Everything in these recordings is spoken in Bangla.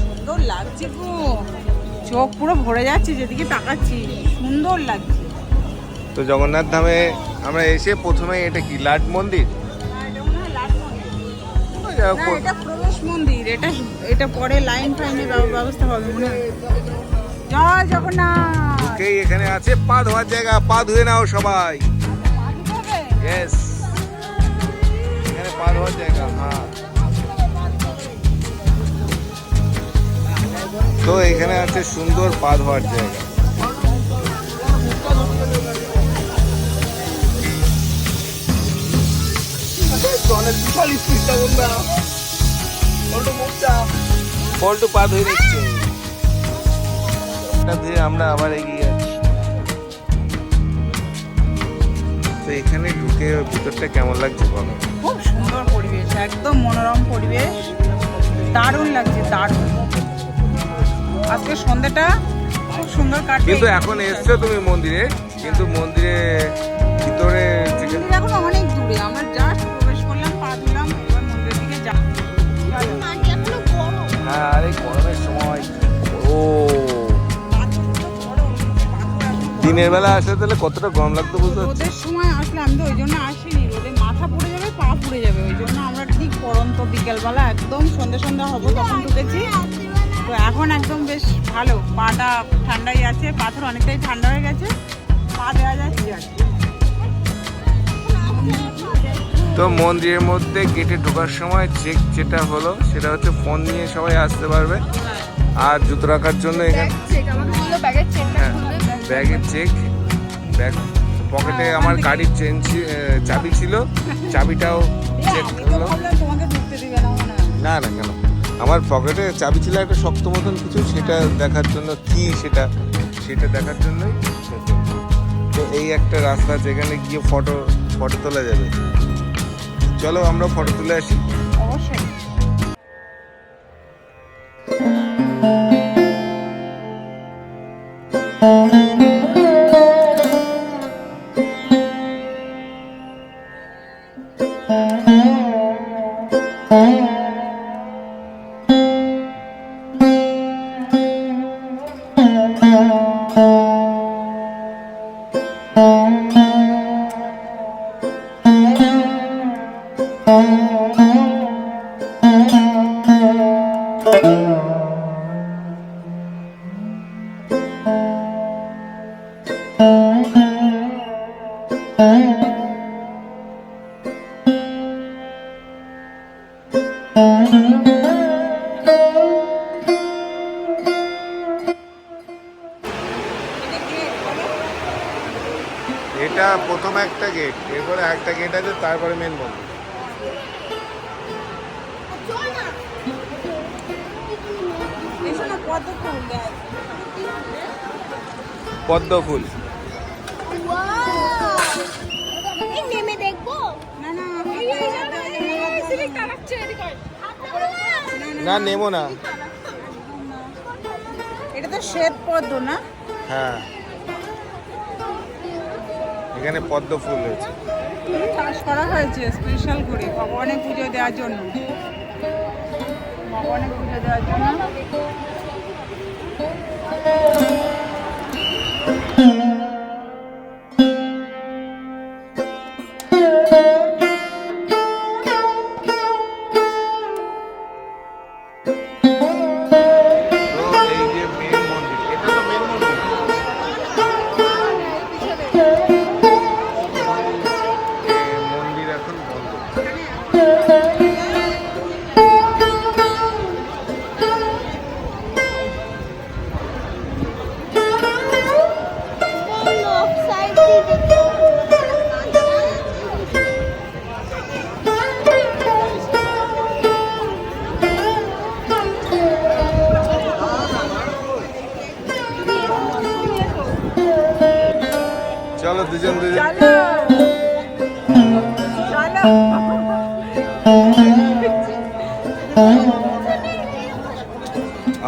সুন্দর লাগছে গো। চোখ পুরো ভরে যাচ্ছে যেদিকে তাকাচ্ছি। সুন্দর লাগছে। তো জগন্নাথ ধামে আমরা এসে প্রথমে এটা কি লাট মন্দির? এটা মন্দির। এটা প্রবেশ মন্দির। এটা এটা পরে লাইন ফাইনের ব্যবস্থা হবে মনে হয়। জয় জগন্নাথ। ঢুকেই এখানে আছে পা ধোয়ার জায়গা পা ধুয়ে নাও সবাই। ইয়েস এখানে পা ধোয়ার জায়গা হ্যাঁ। তো এখানে আছে সুন্দর পা ধোয়ার জায়গা। পল্টু পা ধুয়ে নিচ্ছে। ধুয়ে আমরা আবার এগিয়ে যাচ্ছি। তো এখানে ঢুকে ভিতরটা কেমন লাগছে বলো? খুব সুন্দর পরিবেশ, একদম মনোরম পরিবেশ। দারুণ লাগছে, দারুণ। আজকে সন্ধ্যাটা খুব সুন্দর কাটবে। কিন্তু এখন এসছো তুমি মন্দিরে কিন্তু মন্দিরে ভিতরে এখন অনেক দূরে আমরা জাস্ট প্রবেশ করলাম পা এবার মন্দিরের দিকে যা হ্যাঁ আরে গরমের সময় ও। দিনের বেলা আসলে তাহলে কতটা গরম লাগতো বুঝতে রোদের সময় আসলে আমি তো ওই জন্য আসিনি রোদে মাথা পুড়ে যাবে পা পুড়ে যাবে ওই জন্য আমরা ঠিক পরন্ত বিকেলবেলা একদম সন্ধ্যা সন্ধ্যা হব তখন ঢুকেছি। তো এখন একদম বেশ ভালো পাটা ঠান্ডাই আছে পাথর অনেকটাই ঠান্ডা হয়ে গেছে পা দেওয়া যাচ্ছে আর তো মন্দিরের মধ্যে গেটে ঢোকার সময় চেক যেটা হলো সেটা হচ্ছে ফোন নিয়ে সবাই আসতে পারবে। আর জুতো রাখার জন্য এখানে হ্যাঁ ব্যাগের চেক ব্যাগ পকেটে আমার গাড়ির চেন চাবি ছিল চাবিটাও চেক করল না না কেন? আমার পকেটে চাবি ছিল একটা শক্ত মতন কিছু, সেটা দেখার জন্য, কি সেটা সেটা দেখার জন্যই তো এই একটা রাস্তা যেখানে গিয়ে ফটো ফটো তোলা যাবে। চলো আমরা ফটো তুলে আসি। এটা প্রথম একটা গেট এরপরে একটা গেট আছে তারপরে মেন মন্দির পদ্ম ফুল নেমে দেখব? না না না নেব না। এটা তো শ্বেত পদ্ম না? হ্যাঁ। এখানে পদ্ম ফুল রয়েছে চাষ করা হয়েছে স্পেশাল করে। ভগবানের পুজো দেওয়ার জন্য। ভগবানের পুজো দেওয়ার জন্য। তো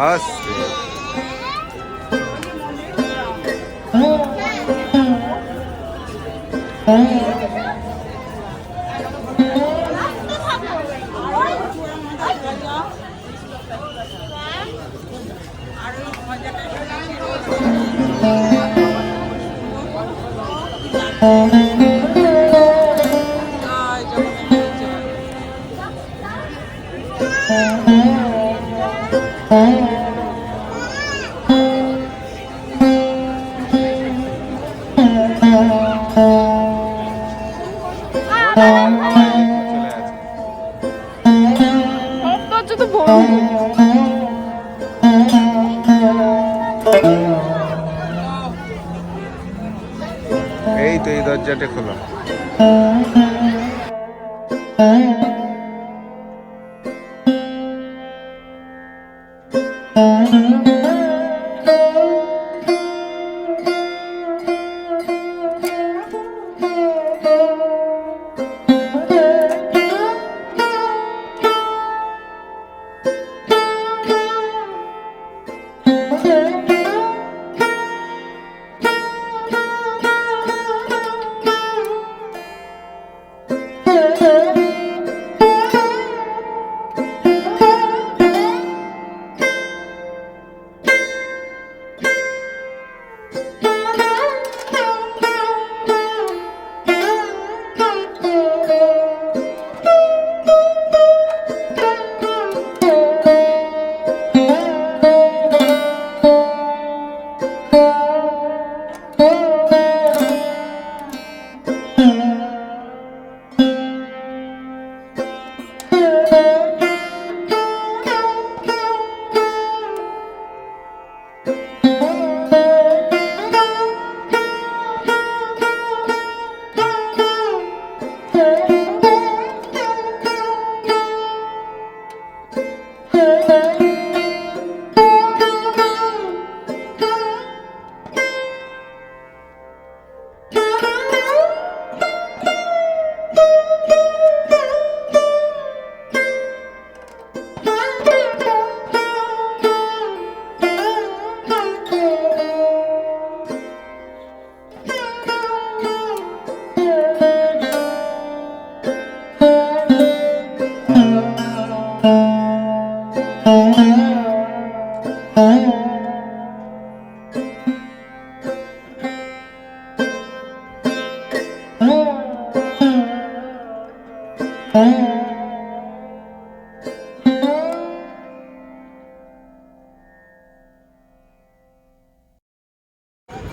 আসছে যাও আর চলে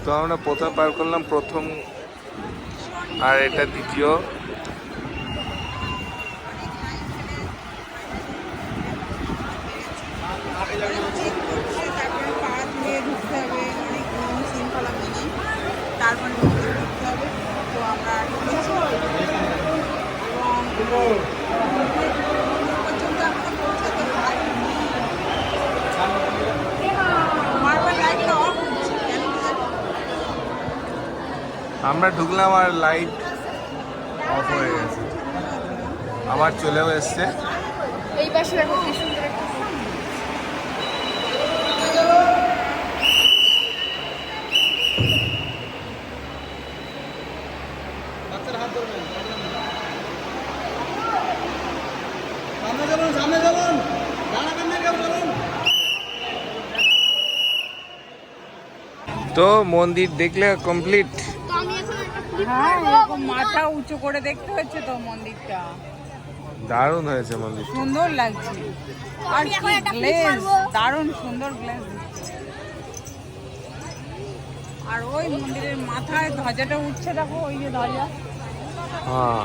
তো আমরা প্রথম পার করলাম প্রথম আর এটা দ্বিতীয় তারপরে পা ধুয়ে ঢুকতে হবে অনেক নিয়ম শৃঙ্খলা মেনে তারপরে ভিতরে ঢুকতে হবে তো আমরা ঢুকেছি এবং পর্যন্ত আমাদের পৌঁছাতে পারিনি বারবার লাইটটা অফ হচ্ছে কেন কি জানি? আমরা ঢুকলাম আর লাইট অফ হয়ে গেছে। আবার চলেও এসছে। এই পাশে দেখো কি সুন্দর একটা তো মন্দির দেখলে কমপ্লিট তো আমি এখন একটা ক্লিপ হ্যাঁ এরকম মাথা উঁচু করে দেখতে হচ্ছে তো মন্দিরটা। দারুণ হয়েছে মন্দির সুন্দর লাগছে। আর কি গ্লেজ দারুণ সুন্দর গ্লেজ আর ওই মন্দিরের মাথায় ধ্বজাটা উঠছে দেখো ওই যে ধ্বজা। হ্যাঁ।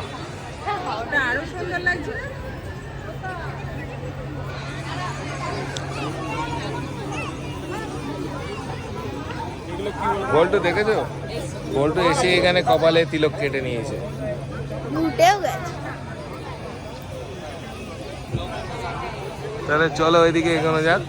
ওটা আরও সুন্দর লাগছে। না? বল্টু দেখেছ? বল্টু এসে এখানে কপালে তিলক কেটে নিয়েছে। তাহলে চলো ওইদিকে এগোনো যাক।